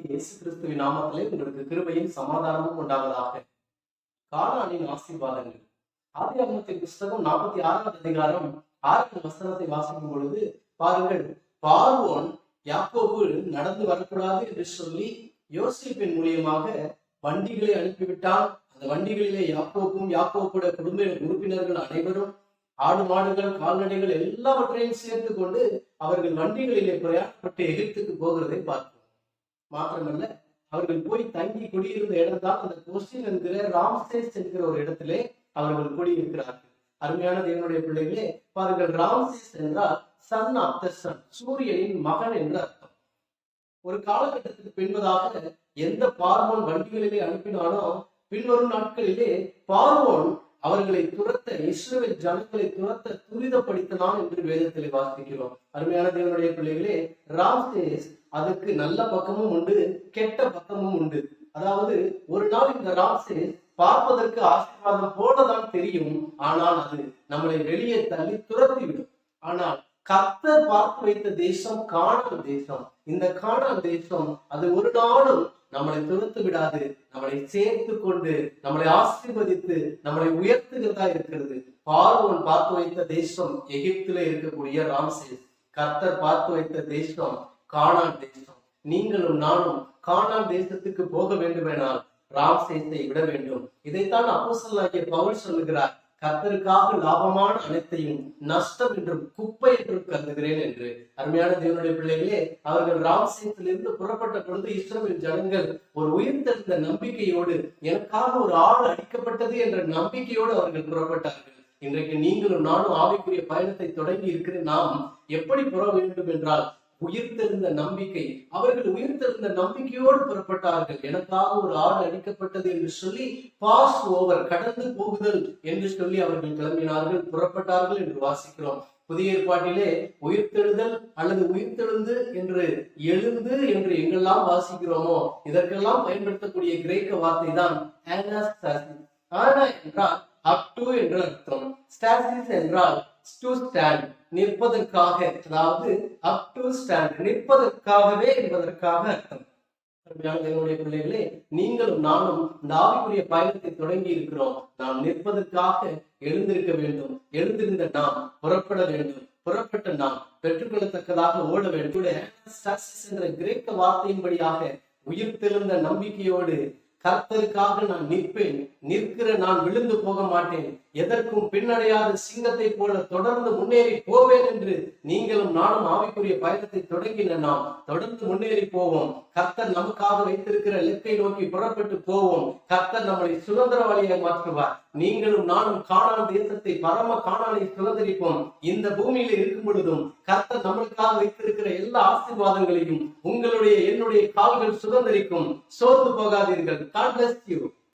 ஆண்டவராகிய இயேசு கிறிஸ்துவின் நாமத்திலே உங்களுக்கு கிருபையும் சமாதானமும் உண்டாவதாக. காலானின் ஆசீர்வாதங்கள். ஆதி ஆதியாகமத்தின் புஸ்தகம் நாற்பத்தி ஆறாவது அதிகாரம் ஆறாவது வசனத்தை வாசிக்கும் பொழுது பாருங்கள் பார்வோன் யாக்கோபு நடந்து வரக்கூடாது என்று சொல்லி யோசிப்பின் மூலியமாக வண்டிகளை அனுப்பிவிட்டான். அந்த வண்டிகளிலே யாக்கோப்பும் யாக்கோப்புடைய குடும்ப உறுப்பினர்கள் அனைவரும் ஆடு மாடுகள் கால்நடைகள் எல்லாவற்றையும் சேர்த்து கொண்டு அவர்கள் வண்டிகளிலே பிரயாணப்பட்டு எகிப்துக்கு போகிறதை பார்க்கிறோம் மாத்திரமல்ல அவர்கள் போய் தங்கி குடியிருந்த இடம்தான் அந்த கொஸ்டின் என்கிற ராம்சேஸ் என்கிற ஒரு இடத்திலே அவர்கள் குடியிருக்கிறார்கள். அருமையான தேவனுடைய பிள்ளைகளே பாருங்கள் ராம்சேஸ் என்றால் சன் ஆஃப் த சன் சூரியனின் மகன் என்று அர்த்தம். ஒரு காலகட்டத்துக்கு பின்பதாக எந்த பார்வோன் வண்டிகளிலே அனுப்பினாலும் பின்வரும் நாட்களிலே பார்வோன் அவர்களை துரத்த இஸ்ரேல் ஜனங்களை துரத்த துரிதப்படுத்தினான் என்று வேதத்தில் வாசிக்கிறோம். அருமையான தேவனுடைய பிள்ளைகளே ராம்சேஸ் அதுக்கு நல்ல பக்கமும் உண்டு கெட்ட பக்கமும் உண்டு. அதாவது ஒரு நாள் இந்த ராம்சேஸ் பார்ப்பதற்கு ஆசீர்வாதம் போலதான் தெரியும் ஆனால் அது நம்மளை வெளியே தள்ளி துரத்திவிடும். ஆனால் கர்த்தர் பார்த்து வைத்த தேசம் காணல் தேசம். இந்த காணல் தேசம் அது ஒரு நாளும் நம்மளை துரத்து விடாது. நம்மளை சேர்த்து கொண்டு நம்மளை ஆசீர்வதித்து நம்மளை உயர்த்துகிறதா இருக்கிறது. பார்வன் பார்த்து வைத்த தேசம் எகிப்துல இருக்கக்கூடிய ராம்சேஸ். கர்த்தர் பார்த்து வைத்த தேசம் காணான் தேசம். நீங்களும் நானும் காணான் தேசத்துக்கு போக வேண்டுமெனால் ராம்சேஸை விட வேண்டும். இதைத்தான் அப்போஸ்தலனாகிய பவுல் சொல்லுகிறார். கத்தருக்காக லாபமான அனைத்தையும் நஷ்டம் என்றும் குப்பை என்றும் கருதுகிறேன் என்று அருமையான தேவனுடைய பிள்ளைகளே அவர்கள் ராம்சேத்திலிருந்து புறப்பட்ட பொழுது இஸ்ரவேல் ஜனங்கள் ஒரு உயிர்த்தெழுந்த நம்பிக்கையோடு எனக்காக ஒரு ஆள் அடிக்கப்பட்டது என்ற நம்பிக்கையோடு அவர்கள் புறப்பட்டார்கள். இன்றைக்கு நீங்களும் நானும் ஆவிக்குரிய பயணத்தை தொடங்கி இருக்கிற நாம் எப்படி புற வேண்டும் என்றால் உயிர்த்தெழுந்த நம்பிக்கை. அவர்கள் உயிர்த்தெழுந்த நம்பிக்கையோடு புறப்பட்டார்கள். எனக்காக ஒரு ஆடு அடிக்கப்பட்டது என்று சொல்லி பாஸ் ஓவர் கடந்து போகுதல் என்று சொல்லி அவர்கள் கிளம்பினார்கள். புறப்பட்டார்கள் என்று வாசிக்கிறோம். புதிய ஏற்பாட்டிலே உயிர்த்தெழுதல் அல்லது உயிர்த்தெழுந்து என்று எழுந்து என்று எங்கெல்லாம் வாசிக்கிறோமோ இதற்கெல்லாம் பயன்படுத்தக்கூடிய கிரேக்க வார்த்தை தான் ஆனா என்றால் அப் டு என்று அர்த்தம். ஸ்டாசிஸ் என்றால் டு ஸ்டாண்ட் நிற்பதற்காக அதாவது அப் டு ஸ்டாண்ட் நிற்பதற்காகவே என்பதற்காக அர்த்தம். என்னுடைய பிள்ளைகளே நீங்களும் நானும் இந்த ஆவிக்குரிய பயணத்தை தொடங்கி இருக்கிறோம். நாம் நிற்பதற்காக எழுந்திருக்க வேண்டும். எழுந்திருந்த நாம் புறப்பட வேண்டும். புறப்பட்ட நாம் பெற்றுக்கொள்ளத்தக்கதாக ஓட வேண்டும். என்ற கிரேக்க வார்த்தையின்படியாக உயிர்த்தெழுந்த நம்பிக்கையோடு கர்த்தருக்காக நான் நிற்பேன். நிற்கிற நான் விழுந்து போக மாட்டேன். எதற்கும் பின்னடையாத சிங்கத்தை போல தொடர்ந்து முன்னேறி போவேன் என்று நீங்களும் நானும் ஆவிக்குரிய பயணத்தை தொடங்கின நாம் தொடர்ந்து முன்னேறி போவோம். கர்த்தர் நமக்காக வைத்திருக்கிற இலக்கை நோக்கி புறப்பட்டு போவோம். கர்த்தர் நம்மளை சுதந்திரவாளியை மாற்றுவார். நீங்களும் நானும் காணான் தேசத்தை பரம காணானை சுதந்திரிப்போம். இந்த பூமியில இருக்கும் பொழுதும் கர்த்தர் நம்மளுக்காக வைத்திருக்கிற எல்லா ஆசீர்வாதங்களையும் உங்களுடைய என்னுடைய கால்கள் சுதந்திரிக்கும். சோர்ந்து போகாதீர்கள். God bless